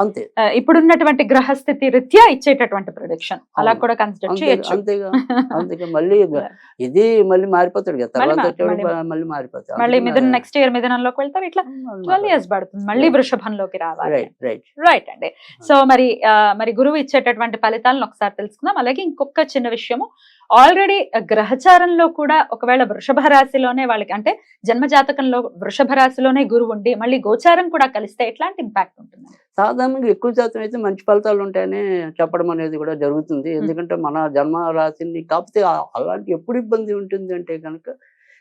అంతే. ఇప్పుడున్నటువంటి గ్రహస్థితి రీత్యా ఇచ్చేటటువంటి ప్రిడిక్షన్ అలా. కూడా కన్సిడర్ చేయొచ్చు. అంతేగా అందుకే మళ్ళీ ఇది మళ్ళీ మారిపోతాడు కదా మళ్ళీ తర్వాత మళ్ళీ- మారిపోతాడు. మళ్ళీ మిథున్ నెక్స్ట్ ఇయర్ మిథునంలోకి వెళ్తారు ఇట్లా ట్వెల్వ్ ఇయర్స్ పడుతుంది. మళ్ళీ. వృషభంలోకి రావాలి. రైట్ రైట్ రైట్ అండి. సో మరి మరి గురువు ఇచ్చేటటువంటి ఫలితాలను ఒకసారి తెలుసుకుందాం. అలాగే ఇంకొక చిన్న విషయము ఆల్రెడీ గ్రహచారంలో కూడా ఒకవేళ వృషభ రాశిలోనే వాళ్ళకి అంటే జన్మ జాతకంలో వృషభ రాశిలోనే గురువు ఉండి మళ్ళీ గోచారం కూడా కలిస్తే ఎట్లాంటి ఇంపాక్ట్ ఉంటుంది సాధారణంగా ఎక్కువ శాతం అయితే మంచి ఫలితాలు ఉంటాయని చెప్పడం అనేది కూడా జరుగుతుంది. ఎందుకంటే మన జన్మ రాశిని కాకపోతే అలాంటి ఎప్పుడు ఇబ్బంది ఉంటుంది అంటే కనుక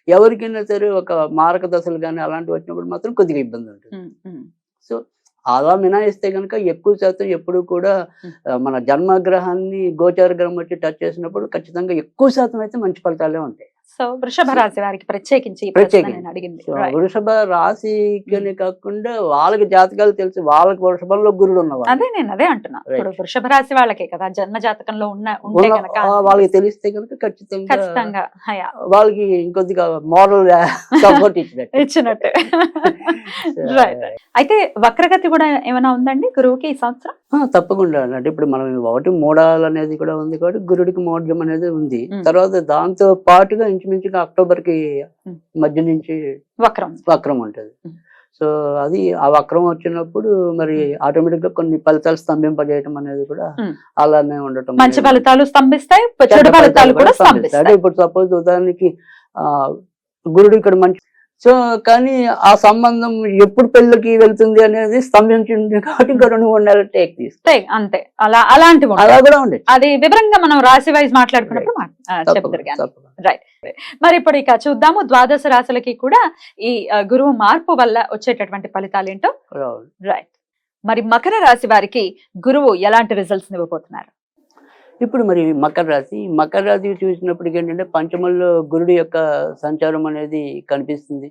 ఎవరికైనా సరే ఒక మారక దశలు కానీ అలాంటివి వచ్చినప్పుడు మాత్రం కొద్దిగా ఇబ్బంది ఉంటుంది. సో అలా మినాయిస్తే కనుక ఎక్కువ శాతం ఎప్పుడు కూడా మన జన్మగ్రహాన్ని గోచార గ్రహం వచ్చి టచ్ చేసినప్పుడు ఖచ్చితంగా ఎక్కువ శాతం అయితే మంచి ఫలితాలే ఉంటాయి. సో వృషభ రాశి వారికి ప్రత్యేకించి అడిగింది. వృషభ రాశికనే కాకుండా వాళ్ళకి జాతకాలు తెలిసి వాళ్ళకి వృషభంలో గురుడు ఉన్నవాళ్ళు అదే నేను అదే అంటున్నా. ఇప్పుడు వృషభ రాశి వాళ్ళకే కదా జన్మ జాతకంలో ఉన్న ఉంటే కనుక వాళ్ళకి తెలిస్తే కనుక ఖచ్చితంగా ఖచ్చితంగా వాళ్ళకి ఇంకొద్దిగా మోరల్ సపోర్ట్ ఇచ్చినట్టు. ఇచ్చినట్టు. రైట్ అయితే వక్రగతి కూడా ఏమైనా ఉందండి? గురువుకి ఈ సంవత్సరం? తప్పకుండా అంటే ఇప్పుడు మనం ఒకటి మోడాల్ అనేది కూడా ఉంది కాబట్టి గురుడికి మోడ్యం అనేది ఉంది. తర్వాత దాంతో పాటుగా ఇంచుమించుగా అక్టోబర్కి Hmm. మధ్య నుంచి వక్రం వక్రం ఉంటుంది. సో అది ఆ వక్రం వచ్చినప్పుడు మరి ఆటోమేటిక్గా కొన్ని ఫలితాలు స్తంభింపజేయటం అనేది కూడా. అలానే ఉండటం మంచి. ఫలితాలు స్తంభిస్తాయి ఫలితాలు కూడా స్తంభిస్తాయి. అంటే ఇప్పుడు సపోజ్ ఉదాహరణకి ఆ గురుడు ఇక్కడ మంచి సో కానీ ఆ సంబంధం ఎప్పుడు పెళ్ళికి వెళ్తుంది అనేది స్తంభించింది కాబట్టి ఇంకా రెండు మూడు నెలలు టేక్ తీసుకు అంతే, అలా ఉంటాయి. అలా కూడా ఉండేది అది వివరంగా మనం రాశి వైజ్ మాట్లాడుకున్నప్పుడు కానీ. మరి ఇప్పుడు ఇక చూద్దాము ద్వాదశ రాశులకి కూడా ఈ గురువు మార్పు వల్ల వచ్చేటటువంటి ఫలితాలు ఏంటో రైట్ మరి మకర రాశి వారికి గురువు ఎలాంటి రిజల్ట్స్ ఇవ్వబోతున్నారు? ఇప్పుడు మరి మకర రాశి మకర రాశి చూసినప్పటికీ ఏంటంటే పంచమంలో గురుడు యొక్క సంచారం అనేది కనిపిస్తుంది.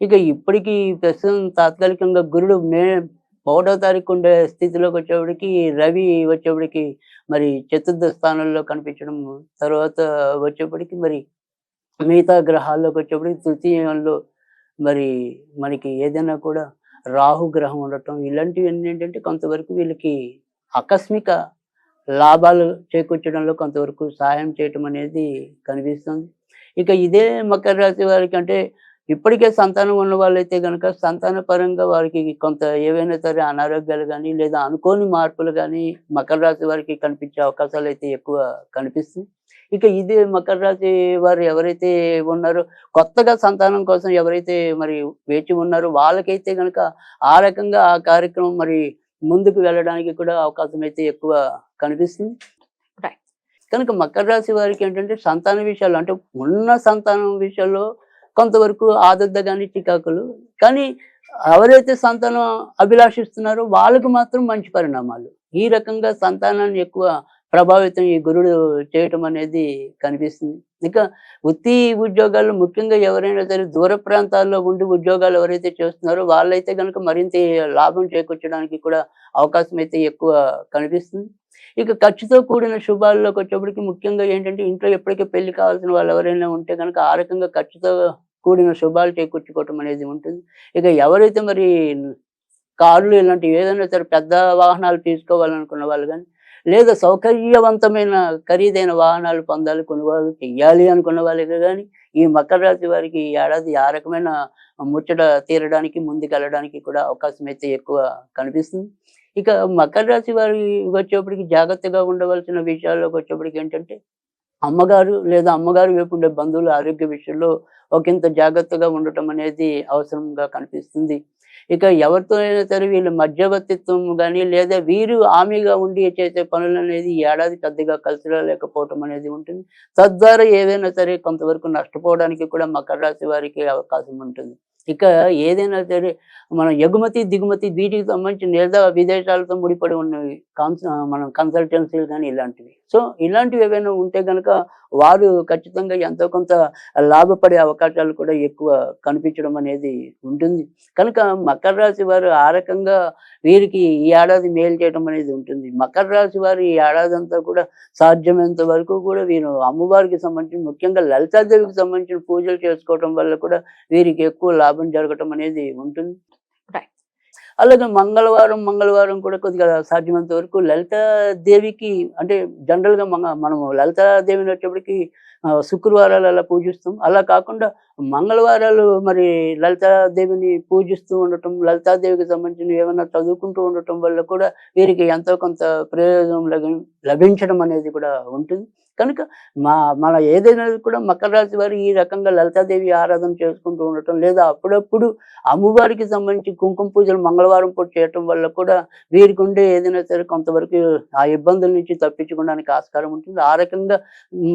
ఇక ఇప్పటికీ ప్రస్తుతం తాత్కాలికంగా గురుడు మే ఒకటో తారీఖు ఉండే స్థితిలోకి వచ్చేప్పటికి రవి వచ్చేప్పటికి మరి చతుర్థ స్థానంలో కనిపించడం తర్వాత వచ్చేప్పటికి మరి మిగతా గ్రహాల్లోకి వచ్చేప్పటికి తృతీయంలో మరి మనకి ఏదైనా కూడా రాహు గ్రహం ఉండటం ఇలాంటివి ఏంటంటే కొంతవరకు వీళ్ళకి ఆకస్మిక లాభాలు చేకూర్చడంలో కొంతవరకు సహాయం చేయటం అనేది కనిపిస్తుంది. ఇక ఇదే మకర రాశి వారికి అంటే ఇప్పటికే సంతానం ఉన్న వాళ్ళైతే కనుక సంతాన పరంగా వారికి కొంత ఏవైనా సరే అనారోగ్యాలు కానీ లేదా అనుకోని మార్పులు కానీ మకర రాశి వారికి కనిపించే అవకాశాలు అయితే ఎక్కువ కనిపిస్తుంది. ఇక ఇది మకర రాశి వారు ఎవరైతే ఉన్నారో కొత్తగా సంతానం కోసం ఎవరైతే మరి వేచి ఉన్నారో వాళ్ళకైతే కనుక ఆ రకంగా ఆ కార్యక్రమం మరి ముందుకు వెళ్ళడానికి కూడా అవకాశం అయితే ఎక్కువ కనిపిస్తుంది. కనుక మకర రాశి వారికి ఏంటంటే సంతాన విషయాలు అంటే ఉన్న సంతానం విషయాల్లో కొంతవరకు ఆదద్ద కానీ చికాకులు కానీ ఎవరైతే సంతానం అభిలాషిస్తున్నారో వాళ్ళకు మాత్రం మంచి పరిణామాలు. ఈ రకంగా సంతానాన్ని ఎక్కువ ప్రభావితం ఈ గురుడు చేయటం అనేది కనిపిస్తుంది. ఇక వృత్తి ఉద్యోగాలు ముఖ్యంగా ఎవరైనా సరే దూర ప్రాంతాల్లో ఉండి ఉద్యోగాలు ఎవరైతే చేస్తున్నారో వాళ్ళైతే కనుక మరింత లాభం చేకూర్చడానికి కూడా అవకాశం అయితే ఎక్కువ కనిపిస్తుంది. ఇక ఖర్చుతో కూడిన శుభాల్లోకి వచ్చేప్పటికి ముఖ్యంగా ఏంటంటే ఇంట్లో ఎప్పటికీ పెళ్ళి కావాల్సిన వాళ్ళు ఎవరైనా ఉంటే కనుక ఆ రకంగా ఖర్చుతో కూడిన శుభాలు చేకూర్చుకోవటం అనేది ఉంటుంది. ఇక ఎవరైతే మరి కార్లు ఇలాంటివి ఏదైనా సరే పెద్ద వాహనాలు తీసుకోవాలనుకున్న వాళ్ళు కానీ లేదా సౌకర్యవంతమైన ఖరీదైన వాహనాలు పొందాలి కొనుగోలు చెయ్యాలి అనుకున్న వాళ్ళకి కానీ ఈ మకర రాశి వారికి ఈ ఏడాది ఆ రకమైన ముచ్చట తీరడానికి ముందుకెళ్ళడానికి కూడా అవకాశం అయితే ఎక్కువ కనిపిస్తుంది. ఇక మకర రాశి వారి వచ్చేప్పటికి జాగ్రత్తగా ఉండవలసిన విషయాల్లోకి వచ్చేప్పటికి ఏంటంటే అమ్మగారు లేదా అమ్మగారు వైపు ఉండే బంధువుల ఆరోగ్య విషయంలో ఒకంత జాగ్రత్తగా ఉండటం అనేది అవసరంగా కనిపిస్తుంది. ఇక ఎవరితోనైనా సరే వీళ్ళు మధ్యవర్తిత్వం కానీ లేదా వీరు హామీగా ఉండి చేసే పనులు అనేది ఏడాది పెద్దగా కలిసి లేకపోవటం అనేది ఉంటుంది. తద్వారా ఏదైనా సరే కొంతవరకు నష్టపోవడానికి కూడా మకర రాశి వారికి అవకాశం ఉంటుంది. ఇక ఏదైనా సరే మన ఎగుమతి దిగుమతి వీటికి సంబంధించిన లేదా విదేశాలతో ముడిపడి ఉన్నవి కాన్స్ మనం కన్సల్టెన్సీలు కానీ ఇలాంటివి. సో ఇలాంటివి ఏవైనా ఉంటే కనుక వారు ఖచ్చితంగా ఎంతో కొంత లాభపడే అవకాశాలు కూడా ఎక్కువ కనిపించడం అనేది ఉంటుంది. కనుక మకర రాశి వారు ఆ రకంగా వీరికి ఈ ఏడాది మేలు చేయడం అనేది ఉంటుంది. మకర రాశి వారు ఈ ఏడాది అంతా కూడా సాధ్యమైనంత వరకు కూడా వీరు అమ్మవారికి సంబంధించి ముఖ్యంగా లలితాదేవికి సంబంధించిన పూజలు చేసుకోవడం వల్ల కూడా వీరికి ఎక్కువ లాభం జరగటం అనేది ఉంటుంది. అలాగే మంగళవారం మంగళవారం కూడా కొద్దిగా సాధ్యమైనంత వరకు లలితాదేవికి అంటే జనరల్గా మన మనము లలితాదేవిని వచ్చేప్పటికి శుక్రవారాలు అలా పూజిస్తాం అలా కాకుండా మంగళవారాలు మరి లలితాదేవిని పూజిస్తూ ఉండటం లలితాదేవికి సంబంధించిన ఏమైనా చదువుకుంటూ ఉండటం వల్ల కూడా వీరికి ఎంతో కొంత ప్రయోజనం లభించడం అనేది కూడా ఉంటుంది. కనుక మా మన ఏదైనా కూడా మకర రాశి వారు ఈ రకంగా లలితాదేవి ఆరాధన చేసుకుంటూ ఉండటం లేదా అప్పుడప్పుడు అమ్మవారికి సంబంధించి కుంకుమ పూజలు మంగళవారం పూట చేయటం వల్ల కూడా వీరికి ఉండే ఏదైనా సరే కొంతవరకు ఆ ఇబ్బందుల నుంచి తప్పించుకోవడానికి ఆస్కారం ఉంటుంది. ఆ రకంగా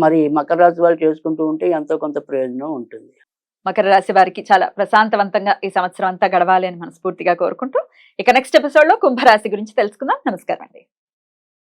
మరి మకర రాశి వారు చేసుకుంటూ ఉంటే ఎంతో కొంత ప్రయోజనం ఉంటుంది. మకర రాశి వారికి చాలా ప్రశాంతవంతంగా ఈ సంవత్సరం అంతా గడవాలి అని మనస్ఫూర్తిగా కోరుకుంటూ ఇక నెక్స్ట్ ఎపిసోడ్లో కుంభరాశి గురించి తెలుసుకుందాం. నమస్కారం అండి.